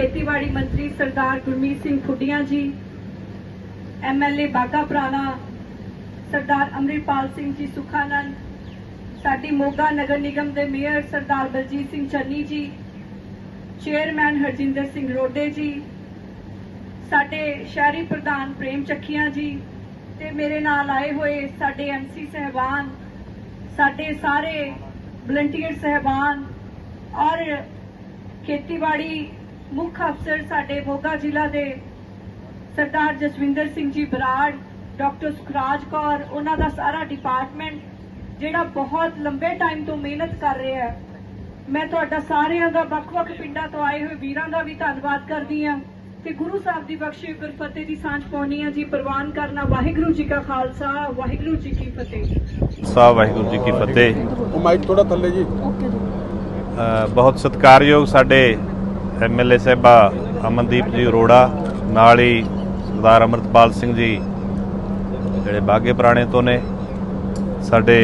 ਖੇਤੀਬਾੜੀ ਮੰਤਰੀ ਸਰਦਾਰ ਗੁਰਮੀਤ ਸਿੰਘ ਖੁੱਡੀਆਂ ਜੀ ਐਮਐਲਏ ਬਾਗਾ ਪੁਰਾਣਾ ਸਰਦਾਰ ਅਮਰਿਤਪਾਲ ਸਿੰਘ ਜੀ ਸੁਖਾਨੰਦ, ਸਾਡੀ ਮੋਗਾ ਨਗਰ ਨਿਗਮ ਦੇ ਮੇਅਰ ਸਰਦਾਰ ਬਲਜੀਤ ਸਿੰਘ ਚੰਨੀ ਜੀ, ਚੇਅਰਮੈਨ ਹਰਜਿੰਦਰ ਸਿੰਘ ਰੋਡੇ ਜੀ, ਸਾਡੇ ਸ਼ਹਿਰੀ ਪ੍ਰਧਾਨ ਪ੍ਰੇਮ ਚੱਕੀਆਂ ਜੀ ਤੇ ਮੇਰੇ ਨਾਲ ਆਏ ਹੋਏ ਸਾਡੇ ਐਮਸੀ ਸਹਿਬਾਨ, ਸਾਡੇ ਸਾਰੇ ਵਲੰਟੀਅਰ ਸਹਿਬਾਨ ਔਰ ਖੇਤੀਬਾੜੀ ਮੁੱਖ ਅਫਸਰ ਸਾਡੇ ਮੋਗਾ ਜ਼ਿਲ੍ਹਾ ਦੇ ਸਰਦਾਰ ਜਸਵਿੰਦਰ ਸਿੰਘ ਜੀ ਬਰਾੜ ਡਾਕਟਰ ਸੁਖਰਾਜ ਕੌਰ ਉਹਨਾਂ ਦਾ ਸਾਰਾ ਡਿਪਾਰਟਮੈਂਟ ਜਿਹੜਾ ਬਹੁਤ ਲੰਬੇ ਟਾਈਮ ਤੋਂ ਮਿਹਨਤ ਕਰ ਰਿਹਾ ਹੈ। ਮੈਂ ਤੁਹਾਡਾ ਸਾਰਿਆਂ ਦਾ ਵੱਖ-ਵੱਖ ਪਿੰਡਾਂ ਤੋਂ ਆਏ ਹੋਏ ਵੀਰਾਂ ਦਾ ਵੀ ਧੰਨਵਾਦ ਕਰਦੀ ਹਾਂ ਤੇ ਗੁਰੂ ਸਾਹਿਬ ਦੀ ਬਖਸ਼ੀ ਗੁਰਫਤਿਹ ਦੀ ਸਾਂਝ ਪਾਉਣੀ ਹੈ ਜੀ। ਪ੍ਰਵਾਨ ਕਰਨਾ ਵਾਹਿਗੁਰੂ ਜੀ ਕਾ ਖਾਲਸਾ ਵਾਹਿਗੁਰੂ ਜੀ ਕੀ ਫਤਿਹ। ਸਾਹਿਬ ਵਾਹਿਗੁਰੂ ਜੀ ਕੀ ਫਤਿਹ। ਉਹ ਮਾਈਕ ਥੋੜਾ ਥੱਲੇ ਜੀ। ਬਹੁਤ ਸਤਿਕਾਰਯੋਗ ਸਾਡੇ ਐਮਐਲਏ ਸਾਹਿਬਾ ਅਮਨਦੀਪ ਜੀ ਅਰੋੜਾ, ਨਾਲ ਹੀ ਸਰਦਾਰ ਅਮਰਤਪਾਲ ਸਿੰਘ ਜੀ, ਜਿਹੜੇ ਬਾਗੇ ਪੁਰਾਣੇ ਤੋਂ ਨੇ, ਸਾਡੇ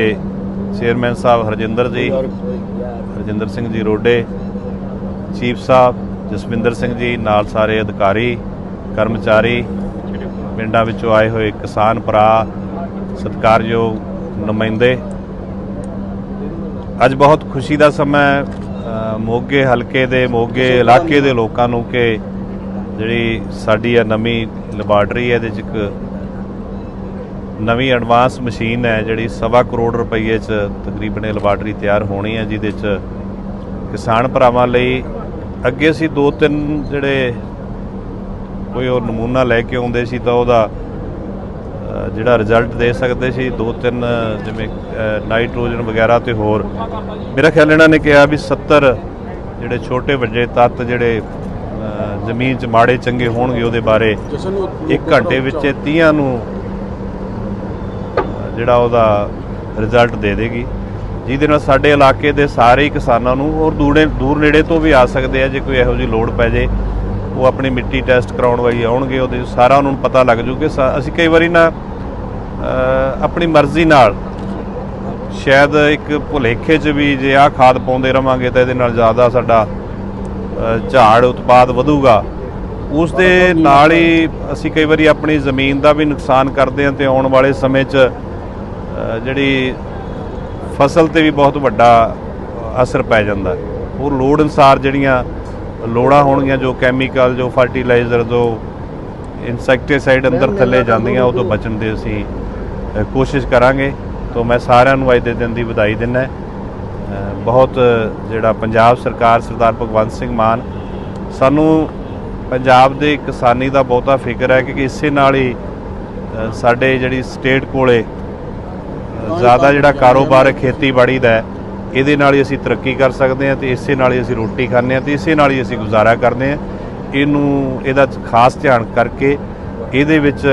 ਚੇਅਰਮੈਨ ਸਾਹਿਬ ਹਰਜਿੰਦਰ ਜੀ, ਹਰਜਿੰਦਰ ਸਿੰਘ ਜੀ ਰੋਡੇ ਚੀਫ ਸਾਹਿਬ ਜਸਵਿੰਦਰ ਸਿੰਘ ਜੀ, ਨਾਲ ਸਾਰੇ ਅਧਿਕਾਰੀ, ਕਰਮਚਾਰੀ, ਪਿੰਡਾਂ ਵਿੱਚੋਂ ਆਏ ਹੋਏ ਕਿਸਾਨ ਭਰਾ, ਸਤਿਕਾਰਯੋਗ ਨੁਮਾਇੰਦੇ। ਅੱਜ ਬਹੁਤ ਖੁਸ਼ੀ ਦਾ ਸਮਾਂ ਹੈ ਮੋਗੇ ਹਲਕੇ ਦੇ, ਮੋਗੇ ਇਲਾਕੇ ਦੇ ਲੋਕਾਂ ਨੂੰ ਕਿ ਜਿਹੜੀ ਸਾਡੀ ਆ ਨਵੀਂ ਲੈਬਾਰਟਰੀ ਹੈ, ਇਹਦੇ ਚ ਇੱਕ ਨਵੀਂ ਐਡਵਾਂਸ ਮਸ਼ੀਨ ਹੈ, ਜਿਹੜੀ ਸਵਾ ਕਰੋੜ ਰੁਪਏ ਚ ਤਕਰੀਬਨ ਇਹ ਲੈਬਾਰਟਰੀ ਤਿਆਰ ਹੋਣੀ ਹੈ, ਜਿਹਦੇ ਚ ਕਿਸਾਨ ਭਰਾਵਾਂ ਲਈ ਅੱਗੇ ਅਸੀਂ ਦੋ ਤਿੰਨ ਜਿਹੜੇ ਕੋਈ ਉਹ ਨਮੂਨਾ ਲੈ ਕੇ ਆਉਂਦੇ ਸੀ, ਤਾਂ ਉਹਦਾ ਜਿਹੜਾ ਰਿਜ਼ਲਟ ਦੇ ਸਕਦੇ ਸੀ ਦੋ ਤਿੰਨ ਜਿਵੇਂ ਨਾਈਟ੍ਰੋਜਨ ਵਗੈਰਾ ਤੇ ਹੋਰ। ਮੇਰਾ ਖਿਆਲ ਇਹਨਾਂ ਨੇ ਕਿਹਾ ਵੀ 70 ਜਿਹੜੇ ਛੋਟੇ ਵੱਡੇ ਤੱਤ ਜਿਹੜੇ ਜ਼ਮੀਨ 'ਚ ਮਾੜੇ ਚੰਗੇ ਹੋਣਗੇ ਉਹਦੇ ਬਾਰੇ 1 ਘੰਟੇ ਵਿੱਚ ਇਹ 30 ਨੂੰ ਜਿਹੜਾ ਉਹਦਾ ਰਿਜ਼ਲਟ ਦੇ ਦੇਗੀ। ਜਿਹਦੇ ਨਾਲ ਸਾਡੇ ਇਲਾਕੇ ਦੇ ਸਾਰੇ ਕਿਸਾਨਾਂ ਨੂੰ ਔਰ ਦੂਰੇ ਦੂਰ ਨੇੜੇ ਤੋਂ ਵੀ ਆ ਸਕਦੇ ਆ ਜੇ ਕੋਈ ਇਹੋ ਜਿਹੀ ਲੋੜ ਪੈ ਜੇ। ਉਹ ਆਪਣੀ ਮਿੱਟੀ ਟੈਸਟ ਕਰਾਉਣ ਵਾਲੀ ਆਉਣਗੇ, ਉਹਦੇ ਸਾਰਾ ਉਹਨਾਂ ਨੂੰ ਪਤਾ ਲੱਗ ਜੂ ਕਿ ਅਸੀਂ ਕਈ ਵਾਰੀ ਨਾ ਆਪਣੀ ਮਰਜ਼ੀ ਨਾਲ ਸ਼ਾਇਦ ਇੱਕ ਭੁਲੇਖੇ 'ਚ ਵੀ ਜੇ ਆਹ ਖਾਦ ਪਾਉਂਦੇ ਰਵਾਂਗੇ ਤਾਂ ਇਹਦੇ ਨਾਲ ਜ਼ਿਆਦਾ ਸਾਡਾ ਝਾੜ ਉਤਪਾਦ ਵਧੂਗਾ। ਉਸ ਦੇ ਨਾਲ ਹੀ ਅਸੀਂ ਕਈ ਵਾਰੀ ਆਪਣੀ ਜ਼ਮੀਨ ਦਾ ਵੀ ਨੁਕਸਾਨ ਕਰਦੇ ਹਾਂ ਤੇ ਆਉਣ ਵਾਲੇ ਸਮੇਂ 'ਚ ਜਿਹੜੀ ਫਸਲ ਤੇ ਵੀ ਬਹੁਤ ਵੱਡਾ ਅਸਰ ਪੈ ਜਾਂਦਾ। ਉਹ ਲੋੜ ਅਨਸਾਰ ਜਿਹੜੀਆਂ ਲੋੜਾਂ ਹੋਣਗੀਆਂ ਜੋ ਕੈਮੀਕਲ ਜੋ ਫਰਟੀਲਾਈਜ਼ਰ ਜੋ ਇਨਸੈਕਟੀਸਾਈਡ ਅੰਦਰ ਥੱਲੇ ਜਾਂਦੀਆਂ ਉਹ ਤੋਂ ਬਚਣ ਦੇ ਅਸੀਂ ਕੋਸ਼ਿਸ਼ ਕਰਾਂਗੇ। ਤੋਂ ਮੈਂ ਸਾਰਿਆਂ ਨੂੰ ਅੱਜ ਦੇ ਦਿਨ ਦੀ ਵਧਾਈ ਦਿੰਦਾ ਬਹੁਤ ਜਿਹੜਾ ਪੰਜਾਬ ਸਰਕਾਰ ਸਰਦਾਰ ਭਗਵੰਤ ਸਿੰਘ ਮਾਨ ਸਾਨੂੰ ਪੰਜਾਬ ਦੇ ਕਿਸਾਨੀ ਦਾ ਬਹੁਤਾ ਫਿਕਰ ਹੈ ਕਿ ਇਸੇ ਨਾਲ ਹੀ ਸਾਡੇ ਜਿਹੜੀ ਸਟੇਟ ਕੋਲੇ ਜ਼ਿਆਦਾ ਜਿਹੜਾ ਕਾਰੋਬਾਰ ਖੇਤੀਬਾੜੀ ਦਾ ਹੈ, ਇਹਦੇ ਨਾਲ ਹੀ ਅਸੀਂ ਤਰੱਕੀ ਕਰ ਸਕਦੇ ਹਾਂ ਤੇ ਇਸੇ ਨਾਲ ਹੀ ਅਸੀਂ ਰੋਟੀ ਖਾਂਦੇ ਹਾਂ ਤੇ ਇਸੇ ਨਾਲ ਹੀ ਅਸੀਂ ਗੁਜ਼ਾਰਾ ਕਰਦੇ ਹਾਂ। ਇਹਨੂੰ, ਇਹਦਾ ਖਾਸ ਧਿਆਨ ਕਰਕੇ ਇਹਦੇ ਵਿੱਚ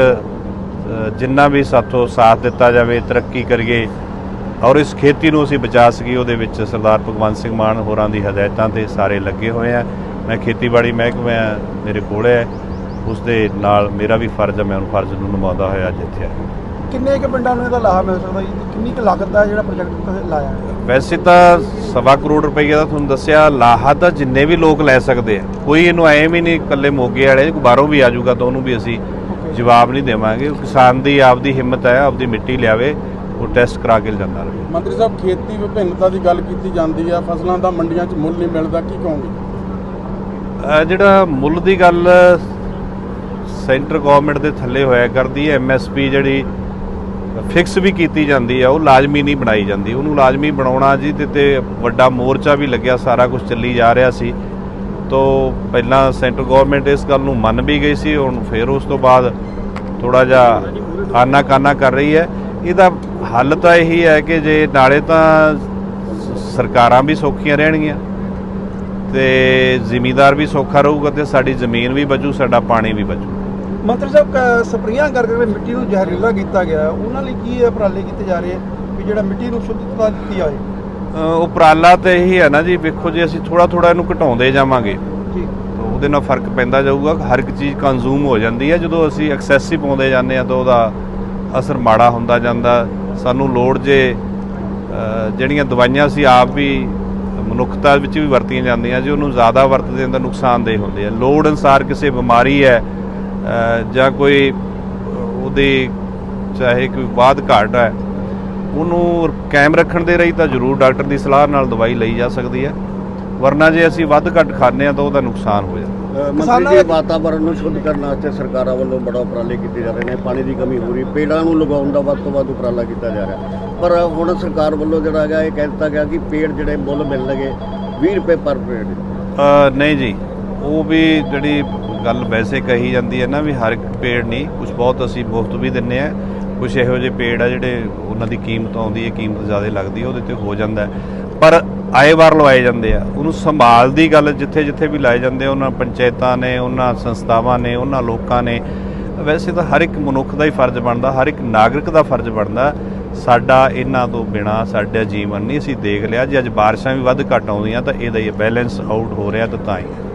ਜਿੰਨਾ ਵੀ ਸਾਥੋਂ ਸਾਥ ਦਿੱਤਾ ਜਾਵੇ, ਤਰੱਕੀ ਕਰੀਏ ਔਰ ਇਸ ਖੇਤੀ ਨੂੰ ਅਸੀਂ ਬਚਾ ਸਕੀਏ, ਉਹਦੇ ਵਿੱਚ ਸਰਦਾਰ ਭਗਵੰਤ ਸਿੰਘ ਮਾਨ ਹੋਰਾਂ ਦੀ ਹਦਾਇਤਾਂ ਤੇ ਸਾਰੇ ਲੱਗੇ ਹੋਏ ਆ। ਮੈਂ ਖੇਤੀਬਾੜੀ ਮਹਿਕਮਾ ਮੇਰੇ ਕੋਲ ਹੈ ਉਸ ਦੇ ਨਾਲ ਮੇਰਾ ਵੀ ਫਰਜ਼ ਹੈ ਮੈਂ ਉਹ ਫਰਜ਼ ਨੂੰ ਨਿਭਾਉਂਦਾ ਹੋਇਆ ਅੱਜ ਇੱਥੇ ਆਇਆ ਕਿੰਨੇ ਕੁ ਪਿੰਡਾਂ ਨੂੰ ਇਹਦਾ ਲਾਭ ਮਿਲ ਸਕਦਾ ਜੀ? ਤੇ ਕਿੰਨੀ ਕੁ ਲਾਗਤ ਦਾ ਜਿਹੜਾ ਪ੍ਰੋਜੈਕਟ ਤੁਸੀਂ ਲਾਇਆ ਹੈ? ਵੈਸੇ ਤਾਂ ਸਵਾ ਕਰੋੜ ਰੁਪਏ ਦਾ ਤੁਹਾਨੂੰ ਦੱਸਿਆ ਲਾਹਾ ਤਾਂ ਜਿੰਨੇ ਵੀ ਲੋਕ ਲੈ ਸਕਦੇ ਆ ਕੋਈ ਇਹਨੂੰ ਐਂ ਵੀ ਨਹੀਂ ਇਕੱਲੇ ਮੋਗੇ ਵਾਲੇ ਕੋਈ ਬਾਹਰੋਂ ਵੀ ਆ ਜਾਊਗਾ ਤਾਂ ਉਹਨੂੰ ਵੀ ਅਸੀਂ ਜਵਾਬ ਨਹੀਂ ਦੇਵਾਂਗੇ। ਕਿਸਾਨ ਦੀ ਆਪਦੀ ਹਿੰਮਤ ਹੈ ਆਪਦੀ ਮਿੱਟੀ ਲਿਆਵੇ ਉਹ ਟੈਸਟ ਕਰਾ ਕੇ ਜਾਂਦਾ ਰਹੇ। ਮੰਤਰੀ ਸਾਹਿਬ ਖੇਤੀ ਵਿਭਿੰਨਤਾ ਦੀ ਗੱਲ ਕੀਤੀ ਜਾਂਦੀ ਆ ਫਸਲਾਂ ਦਾ ਮੰਡੀਆਂ 'ਚ ਮੁੱਲ ਨਹੀਂ ਮਿਲਦਾ ਕੀ ਕਹੋਗੇ? ਜਿਹੜਾ ਮੁੱਲ ਦੀ ਗੱਲ ਸੈਂਟਰ ਗਵਰਨਮੈਂਟ ਦੇ ਥੱਲੇ ਹੋਇਆ ਕਰਦੀ ਹੈ ਐਮਐਸਪੀ ਜਿਹੜੀ ਫਿਕਸ ਵੀ ਕੀਤੀ ਜਾਂਦੀ ਹੈ ਉਹ ਲਾਜ਼ਮੀ ਨਹੀਂ ਬਣਾਈ ਜਾਂਦੀ। ਉਹਨੂੰ ਲਾਜ਼ਮੀ ਬਣਾਉਣਾ ਜੀ, ਤੇ ਤੇ ਵੱਡਾ ਮੋਰਚਾ ਵੀ ਲੱਗਿਆ, ਸਾਰਾ ਕੁਝ ਚੱਲੀ ਜਾ ਰਿਹਾ ਸੀ। ਤੋਂ ਪਹਿਲਾਂ ਸੈਂਟਰ ਗਵਰਨਮੈਂਟ ਇਸ ਗੱਲ ਨੂੰ ਮੰਨ ਵੀ ਗਈ ਸੀ, ਹੁਣ ਫਿਰ ਉਸ ਤੋਂ ਬਾਅਦ ਥੋੜਾ ਜਿਹਾ ਆਨਾ ਕਾਨਾ ਕਰ ਰਹੀ ਹੈ। ਇਹਦਾ ਹੱਲ ਤਾਂ ਇਹੀ ਹੈ ਕਿ ਜੇ ਨਾਲੇ ਤਾਂ ਸਰਕਾਰਾਂ ਵੀ ਸੌਖੀਆਂ ਰਹਿਣਗੀਆਂ, ਤੇ ਜ਼ਿਮੀਦਾਰ ਵੀ ਸੌਖਾ ਰਹੂਗਾ, ਤੇ ਸਾਡੀ ਜ਼ਮੀਨ ਵੀ ਬਚੂ, ਸਾਡਾ ਪਾਣੀ ਵੀ ਬਚੂ। ਮੰਤਰੀ ਸਾਹਿਬ ਸਪਰੇਆਂ ਕਰ ਕਰਕੇ ਮਿੱਟੀ ਨੂੰ ਜ਼ਹਿਰੀਲਾ ਕੀਤਾ ਗਿਆ ਉਹਨਾਂ ਲਈ ਕੀ ਉਪਰਾਲੇ ਕੀਤੇ ਜਾ ਰਹੇ ਵੀ ਜਿਹੜਾ ਮਿੱਟੀ ਨੂੰ ਸ਼ੁੱਧਤਾ ਦਿੱਤੀ ਅ, ਉਪਰਾਲਾ ਤੇ ਇਹੀ ਹੈ ਨਾ ਜੀ ਵੇਖੋ ਜੇ ਅਸੀਂ ਥੋੜਾ ਥੋੜਾ ਇਹਨੂੰ ਘਟਾਉਂਦੇ ਜਾਵਾਂਗੇ ਜੀ ਤਾਂ ਉਹਦੇ ਨਾਲ ਫ਼ਰਕ ਪੈਂਦਾ ਜਾਊਗਾ। ਹਰ ਇੱਕ ਚੀਜ਼ ਕੰਜ਼ੂਮ ਹੋ ਜਾਂਦੀ ਹੈ ਜਦੋਂ ਅਸੀਂ ਐਕਸੈਸਿਵ ਪਾਉਂਦੇ ਜਾਂਦੇ ਆ ਤਾਂ ਉਹਦਾ ਅਸਰ ਮਾੜਾ ਹੁੰਦਾ ਜਾਂਦਾ। ਸਾਨੂੰ ਲੋੜ ਜੇ ਜਿਹੜੀਆਂ ਦਵਾਈਆਂ ਅਸੀਂ ਆਪ ਵੀ ਮਨੁੱਖਤਾ ਵਿੱਚ ਵੀ ਵਰਤੀਆਂ ਜਾਂਦੀਆਂ ਜੇ ਉਹਨੂੰ ਜ਼ਿਆਦਾ ਵਰਤਦੇ ਹਾਂ ਤਾਂ ਨੁਕਸਾਨਦੇਹ ਹੁੰਦੇ ਆ। ਲੋੜ ਅਨਸਾਰ ਕਿਸੇ ਬਿਮਾਰੀ ਹੈ ਜਾਂ ਕੋਈ ਉਹਦੇ ਚਾਹੇ ਕੋਈ ਬਾਦ ਘਾਟ ਹੈ ਉਹਨੂੰ ਕਾਇਮ ਰੱਖਣ ਦੇ ਲਈ ਤਾਂ ਜ਼ਰੂਰ ਡਾਕਟਰ ਦੀ ਸਲਾਹ ਨਾਲ ਦਵਾਈ ਲਈ ਜਾ ਸਕਦੀ ਹੈ। ਵਰਨਾ ਜੇ ਅਸੀਂ ਵੱਧ ਘੱਟ ਖਾਂਦੇ ਹਾਂ ਤਾਂ ਉਹਦਾ ਨੁਕਸਾਨ ਹੋ ਜਾਂਦਾ। ਮੰਤਰੀ ਕਿਸਾਨਾਂ ਜੀ ਦਾ- ਵਾਤਾਵਰਣ ਨੂੰ ਸ਼ੁੱਧ ਕਰਨ ਵਾਸਤੇ ਸਰਕਾਰਾਂ ਵੱਲੋਂ ਬੜਾ ਉਪਰਾਲੇ ਕੀਤੇ ਜਾ ਰਹੇ ਨੇ। ਪਾਣੀ ਦੀ ਕਮੀ ਹੋ ਰਹੀ ਪੇੜਾਂ ਨੂੰ ਲਗਾਉਣ ਦਾ ਵੱਧ ਤੋਂ ਵੱਧ ਉਪਰਾਲਾ ਕੀਤਾ ਜਾ ਰਿਹਾ। ਪਰ ਹੁਣ ਸਰਕਾਰ ਵੱਲੋਂ ਜਿਹੜਾ ਹੈਗਾ ਇਹ ਕਹਿ ਦਿੱਤਾ ਗਿਆ ਕਿ ਪੇੜ ਜਿਹੜੇ ਮੁੱਲ ਮਿਲਣਗੇ 20 ਰੁਪਏ ਪਰ ਪੇੜ ਅ, ਨਹੀਂ ਜੀ। ਉਹ ਵੀ ਜਿਹੜੀ ਗੱਲ ਵੈਸੇ ਕਹੀ ਜਾਂਦੀ ਹੈ ਨਾ ਵੀ ਹਰ ਇੱਕ ਪੇੜ ਨਹੀਂ ਕੁਝ ਬਹੁਤ ਅਸੀਂ ਮੁਫਤ ਵੀ ਦਿੰਨੇ ਆ ਕੁਝ ਇਹੋ ਜਿਹੇ ਪੇੜ ਆ ਜਿਹੜੇ ਉਹਨਾਂ ਦੀ ਕੀਮਤ ਆਉਂਦੀ ਹੈ, ਕੀਮਤ ਜ਼ਿਆਦਾ ਲੱਗਦੀ ਉਹਦੇ ਤੇ ਹੋ ਜਾਂਦਾ ਪਰ ਆਏ ਵਾਰ ਲਵਾਏ ਜਾਂਦੇ ਆ, ਉਹਨੂੰ ਸੰਭਾਲ ਦੀ ਗੱਲ ਜਿੱਥੇ ਜਿੱਥੇ ਵੀ ਲਾਏ ਜਾਂਦੇ ਉਹਨਾਂ ਪੰਚਾਇਤਾਂ ਨੇ, ਉਹਨਾਂ ਸੰਸਥਾਵਾਂ ਨੇ, ਉਹਨਾਂ ਲੋਕਾਂ ਨੇ, ਵੈਸੇ ਤਾਂ ਹਰ ਇੱਕ ਮਨੁੱਖ ਦਾ ਹੀ ਫਰਜ਼ ਬਣਦਾ, ਹਰ ਇੱਕ ਨਾਗਰਿਕ ਦਾ ਫਰਜ਼ ਬਣਦਾ, ਸਾਡਾ ਇਹਨਾਂ ਤੋਂ ਬਿਨਾ ਸਾਡਾ ਜੀਵਨ ਨਹੀਂ, ਅਸੀਂ ਦੇਖ ਲਿਆ, ਜੇ ਅੱਜ ਬਾਰਿਸ਼ਾਂ ਵੀ ਵੱਧ ਘੱਟ ਆਉਂਦੀਆਂ ਤਾਂ ਇਹਦਾ ਹੀ ਬੈਲੈਂਸ ਆਊਟ ਹੋ ਰਿਹਾ ਤਾਂ ਤਾਂ ਹੀ ਹੈ।